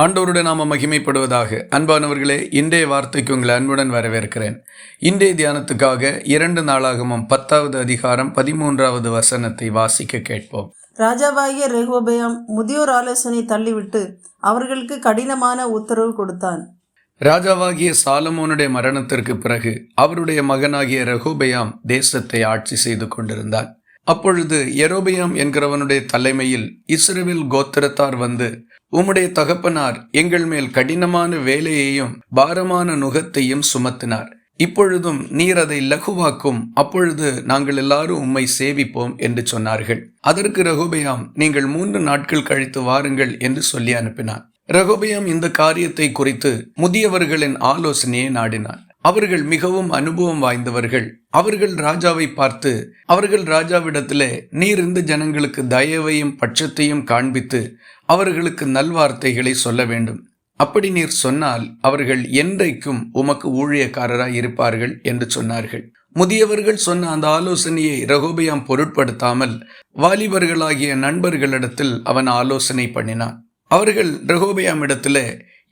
ஆண்டவருடைய நாம மகிமைப்படுவதாக. அன்பானவர்களே இன்றைய வார்த்தைக்கு உங்களை அன்புடன் வரவேற்கிறேன். இன்றைய தியானத்துக்காக இரண்டு நாளாகமும் பத்தாவது அதிகாரம் பதிமூன்றாவது வசனத்தை வாசிக்க கேட்போம். ராஜாவாகிய ரெகோபயாம் முதியோர் ஆலோசனை தள்ளிவிட்டு அவர்களுக்கு கடினமான உத்தரவு கொடுத்தான். ராஜாவாகிய சாலமோனுடைய மரணத்திற்கு பிறகு அவருடைய மகனாகிய ரெகோபயாம் தேசத்தை ஆட்சி செய்து கொண்டிருந்தான். அப்பொழுது எரோபியாம் என்கிறவனுடைய தலைமையில் இஸ்ரவேல் கோத்திரத்தார் வந்து உம்முடைய தகப்பனார் எங்கள் மேல் கடினமான வேலையையும் பாரமான நுகத்தையும் சுமத்தினார். இப்பொழுதும் நீர் அதை லகுவாக்கும் அப்பொழுது நாங்கள் எல்லாரும் உம்மை சேவிப்போம் என்று சொன்னார்கள். அதற்கு ரகுபயாம் நீங்கள் மூன்று நாட்கள் கழித்து வாருங்கள் என்று சொல்லி அனுப்பினார் ரகுபயாம் இந்த காரியத்தை குறித்து முதியவர்களின் ஆலோசனையை நாடினார். அவர்கள் மிகவும் அனுபவம் வாய்ந்தவர்கள். அவர்கள் ராஜாவை பார்த்து அவர்கள் ராஜாவிடத்திலே நீர் இந்த ஜனங்களுக்கு தயவையும் பட்சத்தையும் காண்பித்து அவர்களுக்கு நல்வார்த்தைகளை சொல்ல வேண்டும். அப்படி நீர் சொன்னால் அவர்கள் என்றைக்கும் உமக்கு ஊழியக்காரராய் இருப்பார்கள் என்று சொன்னார்கள். முதியவர்கள் சொன்ன அந்த ஆலோசனையை ரகோபியாம் பொருட்படுத்தாமல் வாலிபர்களாகிய நண்பர்களிடத்தில் அவன் ஆலோசனை பண்ணினான். அவர்கள் ரகோபியாம் இடத்துல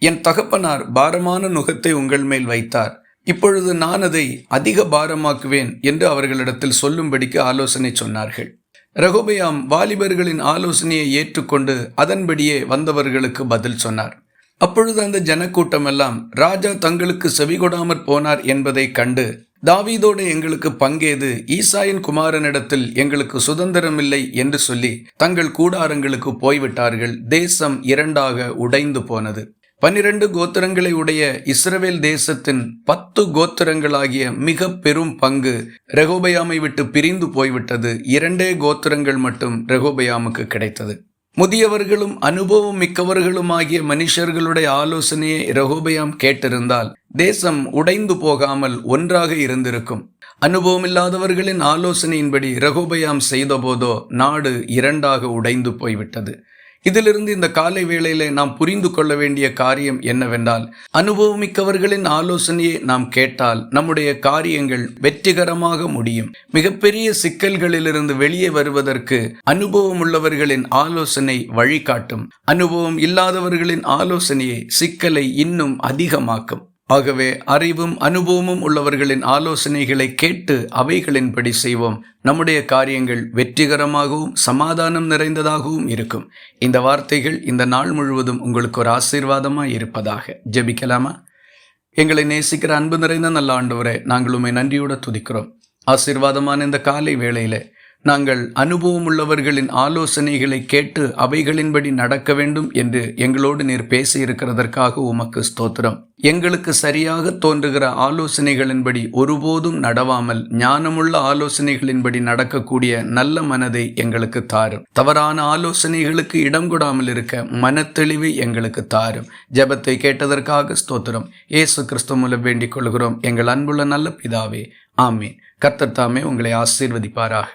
என் தகப்பனார் பாரமான நுகத்தை உங்கள் மேல் வைத்தார். இப்பொழுது நான் அதை அதிக பாரமாக்குவேன் என்று அவர்களிடத்தில் சொல்லும்படிக்கு ஆலோசனை சொன்னார்கள். ரகுபயாம் வாலிபர்களின் ஆலோசனையை ஏற்றுக்கொண்டு அதன்படியே வந்தவர்களுக்கு பதில் சொன்னார். அப்பொழுது அந்த ஜனக்கூட்டமெல்லாம் ராஜா தங்களுக்கு செவிகொடாமற் போனார் என்பதை கண்டு தாவீதோடு எங்களுக்கு பங்கேது ஈசாயின் குமாரனிடத்தில் எங்களுக்கு சுதந்திரமில்லை என்று சொல்லி தங்கள் கூடாரங்களுக்கு போய்விட்டார்கள். தேசம் இரண்டாக உடைந்து போனது. பனிரெண்டு கோத்திரங்களை உடைய இஸ்ரவேல் தேசத்தின் பத்து கோத்திரங்களாகிய மிக பெரும் பங்கு ரெகோபயாமை விட்டு பிரிந்து போய்விட்டது. இரண்டே கோத்திரங்கள் மட்டும் ரெகோபயாமுக்கு கிடைத்தது. முதியவர்களும் அனுபவம் மிக்கவர்களுமாகிய மனுஷர்களுடைய ஆலோசனையை ரகோபயாம் கேட்டிருந்தால் தேசம் உடைந்து போகாமல் ஒன்றாக இருந்திருக்கும். அனுபவமில்லாதவர்களின் ஆலோசனையின்படி ரகோபயாம் செய்தபோதோ நாடு இரண்டாக உடைந்து போய்விட்டது. இதிலிருந்து இந்த காலை வேளையில நாம் புரிந்து கொள்ள வேண்டிய காரியம் என்னவென்றால் அனுபவமிக்கவர்களின் ஆலோசனையை நாம் கேட்டால் நம்முடைய காரியங்கள் வெற்றிகரமாக முடியும். மிகப்பெரிய சிக்கல்களிலிருந்து வெளியே வருவதற்கு அனுபவம் உள்ளவர்களின் ஆலோசனை வழிகாட்டும். அனுபவம் இல்லாதவர்களின் ஆலோசனையை சிக்கலை இன்னும் அதிகமாக்கும். ஆகவே அறிவும் அனுபவமும் உள்ளவர்களின் ஆலோசனைகளை கேட்டு அவைகளின்படி செய்வோம். நம்முடைய காரியங்கள் வெற்றிகரமாகவும் சமாதானம் நிறைந்ததாகவும் இருக்கும். இந்த வார்த்தைகள் இந்த நாள் முழுவதும் உங்களுக்கு ஒரு ஆசீர்வாதமாக இருப்பதாக. ஜெபிக்கலாமா? எங்களை நேசிக்கிற அன்பு நிறைந்த நல்ல ஆண்டவரை நாங்கள் உண்மை நன்றியோட துதிக்கிறோம். ஆசீர்வாதமான இந்த காலை வேளையில நாங்கள் அனுபவம் உள்ளவர்களின் ஆலோசனைகளை கேட்டு அவைகளின்படி நடக்க வேண்டும் என்று எங்களோடு நீர் பேசியிருக்கிறதற்காக உமக்கு ஸ்தோத்திரம். எங்களுக்கு சரியாக தோன்றுகிற ஆலோசனைகளின்படி ஒருபோதும் நடவாமல் ஞானமுள்ள ஆலோசனைகளின்படி நடக்கக்கூடிய நல்ல மனதை எங்களுக்கு தாரும். தவறான ஆலோசனைகளுக்கு இடம் கொடாமல் இருக்க மனத்தெளிவை எங்களுக்கு தாரும். ஜபத்தை கேட்டதற்காக ஸ்தோத்திரம். ஏசு கிறிஸ்து மூலம் வேண்டிக் கொள்கிறோம். எங்கள் அன்புள்ள நல்ல பிதாவே ஆமீன். கர்த்தர் தாமே உங்களை ஆசீர்வதிப்பாராக.